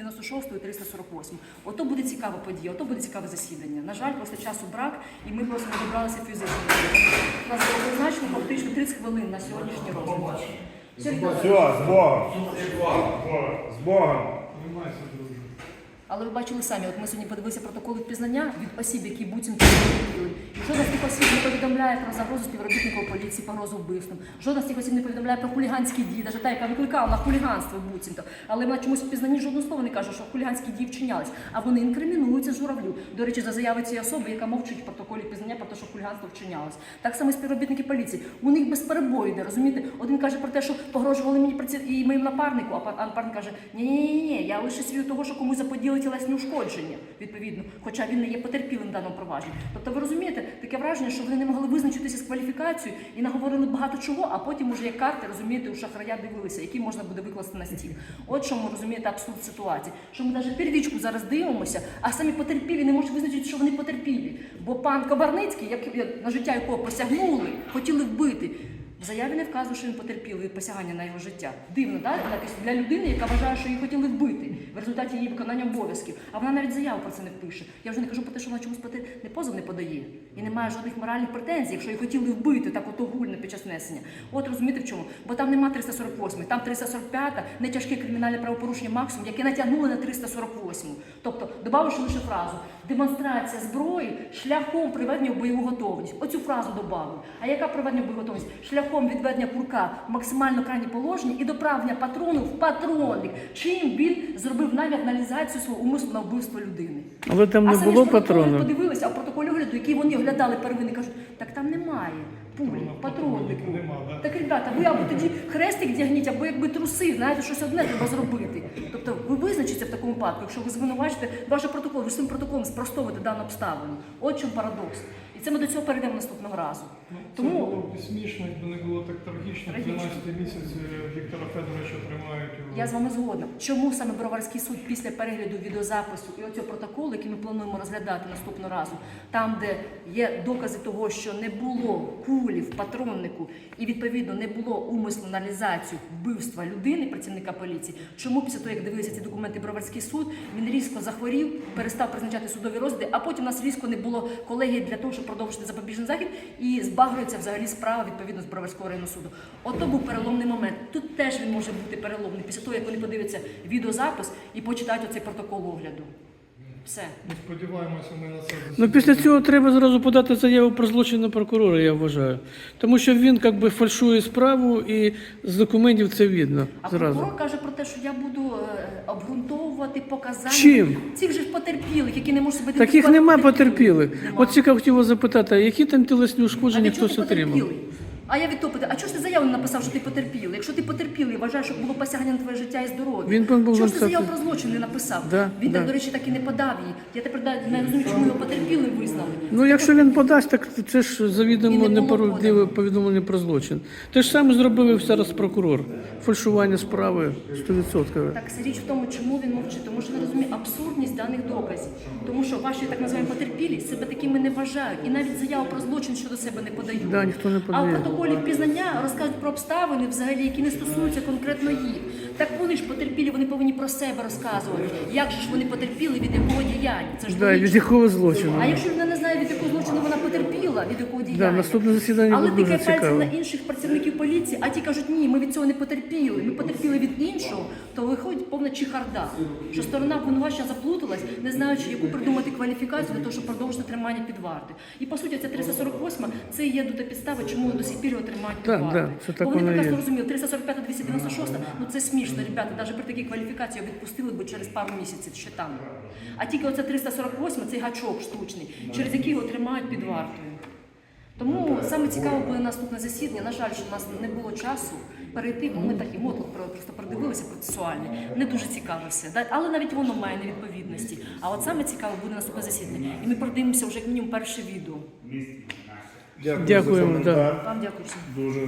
296 і 348. Ото буде цікава подія, ото буде цікаве засідання. На жаль, просто часу брак, і ми просто не добралися фізично. У нас було призначено фактично 30 хвилин на сьогоднішній розгляд. Все, з Богом! з Богом. З Богом. Але ви бачили самі, от ми сьогодні подивилися протокол відпізнання від осіб, які буцімто. І жодна з тих осіб не повідомляє про загрозу співробітників поліції, погрозу вбивством. Жодна з тих осіб не повідомляє про хуліганські дії, навіть та, яка викликала на хуліганство буцімто. Але вона чомусь в пізнанні жодного слова не каже, що хуліганські дії вчинялись. А вони інкримінуються журавлю. До речі, за заяви цієї особи, яка мовчить в протоколі пізнання про те, що хуліганство вчинялось. Так само співробітники поліції. У них без перебою йде, розумієте? Один каже про те, що погрожували мені праці- і моїм напарнику, а па- а напарник каже: ні, ні, ні, ні, я лише свідок того, що комусь заподіли тілесні ушкодження, відповідно, хоча він не є потерпілим в даному провадженні. Тобто, ви розумієте, таке враження, що вони не могли визначитися з кваліфікацією і наговорили багато чого, а потім уже як карти, розумієте, у шахрая дивилися, які можна буде викласти на стіл. От чому розумієте абсурд ситуації. Що ми навіть первічку зараз дивимося, а самі потерпілі не можуть визначити, що вони потерпілі. Бо пан Кабарницький, як на життя якого посягнули, хотіли вбити. В заяві не вказує, що він потерпілий від посягання на його життя. Дивно? Якось для людини, яка вважає, що її хотіли вбити в результаті її виконання обов'язків. А вона навіть заяву про це не пише. Я вже не кажу про те, що вона чомусь поте- не позов не подає і не має жодних моральних претензій, якщо її хотіли вбити так от огульно під час несення. От розумієте в чому? Бо там нема 348, там 345, не тяжке кримінальне правопорушення максимум, яке натягнули на 348. Тобто, додавши лише фразу демонстрація зброї шляхом приведення в бойову готовність. Оцю фразу додали. А яка приведення в бойову готовність? Шляхом відведення курка в максимально крайні положення і доправлення патрону в патронник. Чим він зробив навіть аналізацію свого умислу на вбивство людини. Але там а не самі було ж патрону. Подивилися, а в протоколі огляду, який вони оглядали первини, кажуть, так там немає пулі, патроннику. Так, ребята, ви або тоді хрестик дягніть, або якби труси, знаєте, щось одне треба зробити. Тобто ви визначите в такому випадку, якщо ви звинувачите ваш протокол, ви своїм протоколом спростовуєте дану обставину. От чому парадокс. І це ми до цього перейдемо наступного разу. Ну, Це Тому було б смішно, якби не було так трагічно. Трагічно. 12 місяць е, Віктора Федоровича тримають у Я з вами згодна. Чому саме Броварський суд після перегляду відеозапису і оцього протоколу, який ми плануємо розглядати наступного разу, там, де є докази того, що не було кулі в патроннику і відповідно не було умислу на реалізацію вбивства людини, працівника поліції. Чому після того, як дивилися ці документи Броварський суд, він різко захворів, перестав призначати судові розгляди, а потім у нас різко не було колегії для того, щоб продовжити запобіжний захід, і збагрується взагалі справа відповідно з Броварського районного суду. Ото був переломний момент. Тут теж він може бути переломний після того, як вони подивляться відеозапис і почитають оцей протокол огляду. Все. Ми сподіваємося, ми на це Ну після цього треба зразу подати заяву про злочин на прокурора, я вважаю. Тому що він якби фальшує справу і з документів це видно А зразу. прокурор каже про те, що я буду е, обґрунтовувати показання Чим? цих же ж потерпілих, які не можуть себе Таких нема потерпілих. От цікаво хотів вас запитати, а які там тілесні ушкодження хтось отримав? Потерпілий? А я від того питаю, а чого ж ти заяву не написав, що ти потерпілий? Якщо ти потерпілий, вважаєш, що було посягання на твоє життя і здоров'я. Він повинен був чого ж ти написати. заяву про злочин не написав? Да, він так, да. до речі, так і не подав її. Я тепер не розумію, чому його потерпілим визнали. Ну, якщо він подасть, так це ж І завідомо не неправдиве повідомлення про злочин. Те ж саме зробив і зараз прокурор. Фальшування справи 100%. Так річ в тому, чому він мовчить, тому що не розуміє абсурдність даних доказів. Тому що ваші так називаємо потерпілі себе такими не вважають. І навіть заяву про злочин щодо себе не подають. Да, ніхто не А в протоколі впізнання розказують про обставини, взагалі, які не стосуються конкретно їх. Так вони ж потерпілі, вони повинні про себе розказувати. Як же ж вони потерпіли, від якого діяння? Це ж Да, від якого злочину? А якщо вона не знає, від якого злочину вона потерпіла, від якого діяння. наступне засідання Але буде дуже пальцем цікаво. на інших працівників поліції, а ті кажуть, ні, ми від цього не потерпіли. Ми потерпіли від іншого, то виходить повна чехарда. Що сторона обвинувачення заплуталась, не знаючи, яку придумати кваліфікацію для того, щоб продовжити тримання під вартою. І по суті, ця 348 це є до підстави, чому до сих пір його тримають під Так, вартою. да, це так Бо вони воно прекрасно є. розуміли, 345 296 ну це смішно, ребята, навіть при такій кваліфікації його відпустили б через пару місяців ще там. А тільки оця 348 цей гачок штучний, через який його тримають під вартою. Тому саме цікаво буде наступне засідання. На жаль, що в нас не було часу перейти, бо ми так і мотло про- просто продивилися процесуальне. Не дуже цікаво все. Да? Але навіть воно має невідповідності. А от саме цікаво буде наступне засідання. І ми продивимося вже як мінімум перше відео. Дякую Дякуємо. Вам дякую. Дуже